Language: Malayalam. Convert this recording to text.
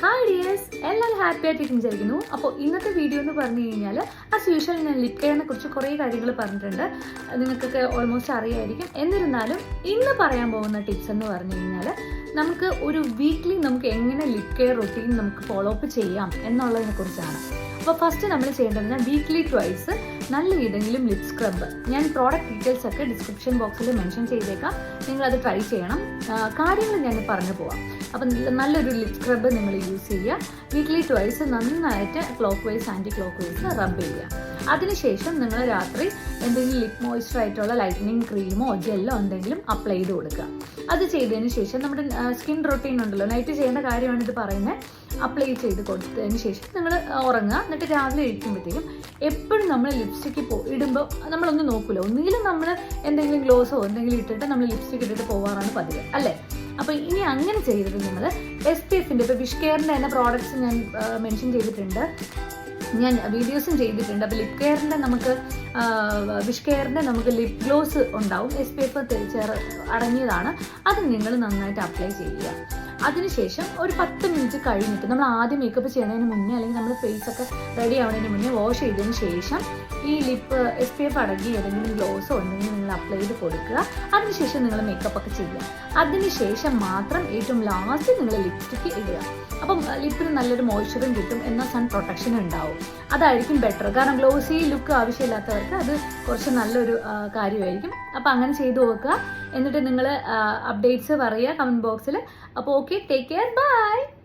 ഹായ് ഡിയേഴ്സ് എല്ലാവരും ഹാപ്പി ആയിട്ട് വിചാരിക്കുന്നു. അപ്പോൾ ഇന്നത്തെ വീഡിയോ എന്ന് പറഞ്ഞു കഴിഞ്ഞാൽ ആസ് യൂഷ്വൽ ഞാൻ ലിപ് കെയറിനെ കുറിച്ച് കുറേ കാര്യങ്ങൾ പറഞ്ഞിട്ടുണ്ട്. നിങ്ങൾക്കൊക്കെ ഓൾമോസ്റ്റ് അറിയായിരിക്കും. എന്നിരുന്നാലും ഇന്ന് പറയാൻ പോകുന്ന ടിപ്സ് എന്ന് പറഞ്ഞു കഴിഞ്ഞാൽ നമുക്ക് ഒരു വീക്ക്ലി നമുക്ക് എങ്ങനെ ലിപ് കെയർ റൊട്ടീൻ നമുക്ക് ഫോളോ അപ്പ് ചെയ്യാം എന്നുള്ളതിനെ കുറിച്ചാണ്. അപ്പോൾ ഫസ്റ്റ് നമ്മൾ ചെയ്യേണ്ടത് വീക്ക്ലി ട്വൈസ് നല്ല ഏതെങ്കിലും ലിപ് സ്ക്രബ് ഞാൻ പ്രോഡക്റ്റ് ഡീറ്റെയിൽസ് ഒക്കെ ഡിസ്ക്രിപ്ഷൻ ബോക്സിൽ മെൻഷൻ ചെയ്തേക്കാം. അത് ട്രൈ ചെയ്യണം. കാര്യങ്ങൾ ഞാൻ പറഞ്ഞു പോവാം. അപ്പം നല്ലൊരു ലിപ് സ്ക്രബ് നിങ്ങൾ യൂസ് ചെയ്യുക. വീക്ക്ലി ട്വൈസ് നന്നായിട്ട് clockwise anti clock vice rub ചെയ്യുക. അതിനുശേഷം നിങ്ങൾ രാത്രി എന്തെങ്കിലും ലിപ് മോയ്സ്ചർ ആയിട്ടുള്ള ലൈറ്റനിങ് ക്രീമോ ജെല്ലോ എന്തെങ്കിലും അപ്ലൈ ചെയ്ത് കൊടുക്കുക. അത് ചെയ്തതിന് ശേഷം നമ്മുടെ സ്കിൻ റൊട്ടീൻ ഉണ്ടല്ലോ നൈറ്റ് ചെയ്യേണ്ട കാര്യമാണ് ഇത് പറയുന്നത്. അപ്ലൈ ചെയ്ത് കൊടുത്തതിന് ശേഷം നിങ്ങൾ ഉറങ്ങുക. എന്നിട്ട് രാവിലെ ഇരിക്കുമ്പോഴത്തേക്കും എപ്പോഴും നമ്മൾ ലിപ്സ്റ്റിക്ക് പോ ഇടുമ്പോൾ നമ്മളൊന്നും നോക്കില്ല ഒന്നുകിലും നമ്മൾ എന്തെങ്കിലും ഗ്ലോസോ എന്തെങ്കിലും ഇട്ടിട്ട് നമ്മൾ ലിപ്സ്റ്റിക്ക് ഇട്ടിട്ട് പോകാറാണ് പതിവ്. അല്ലേ? അപ്പോൾ ഇനി അങ്ങനെ ചെയ്തത് നിങ്ങൾ എസ് പി എഫിന്റെ ഇപ്പോൾ വിഷ് കെയറിന്റെ തന്നെ പ്രോഡക്റ്റ്സ് ഞാൻ മെൻഷൻ ചെയ്തിട്ടുണ്ട്. ഞാൻ വീഡിയോസും ചെയ്തിട്ടുണ്ട്. അപ്പോൾ ലിപ് കെയറിന്റെ നമുക്ക് വിഷ് കെയറിന്റെ നമുക്ക് ലിപ് ഗ്ലോസ് ഉണ്ടാവും. എസ് പി എഫ് അടങ്ങിയതാണ്. അത് നിങ്ങൾ നന്നായിട്ട് അപ്ലൈ ചെയ്യുക. അതിനുശേഷം ഒരു പത്ത് മിനിറ്റ് കഴിഞ്ഞിട്ട് നമ്മൾ ആദ്യം മേക്കപ്പ് ചെയ്യുന്നതിന് മുന്നേ അല്ലെങ്കിൽ നമ്മൾ ഫേസ് ഒക്കെ റെഡി ആവുന്നതിന് മുന്നേ വാഷ് ചെയ്തതിന് ശേഷം ഈ ലിപ്പ് എഫ് പി എഫ് അടങ്ങി ഏതെങ്കിലും ഗ്ലോസോ ഉണ്ടെങ്കിൽ നിങ്ങൾ അപ്ലൈ ചെയ്ത് കൊടുക്കുക. അതിനുശേഷം നിങ്ങൾ മേക്കപ്പ് ഒക്കെ ചെയ്യുക. അതിനുശേഷം മാത്രം ഏറ്റവും ലാസ്റ്റ് നിങ്ങൾ ലിപ്സ്റ്റിക്ക് ഇടുക. അപ്പം ലിപ്പിന് നല്ലൊരു മോയ്സ്ചറും കിട്ടും എന്നാൽ സൺ പ്രൊട്ടക്ഷനും ഉണ്ടാവും. അതായിരിക്കും ബെറ്റർ കാരണം ഗ്ലോസി ലുക്ക് ആവശ്യമില്ലാത്തവർക്ക് അത് കുറച്ച് നല്ലൊരു കാര്യമായിരിക്കും. അപ്പം അങ്ങനെ ചെയ്തു നോക്കുക. എന്നിട്ട് നിങ്ങൾ അപ്ഡേറ്റ്സ് പറയുക കമന്റ് ബോക്സിൽ അപ്പോൾ okay Okay, take care. Bye.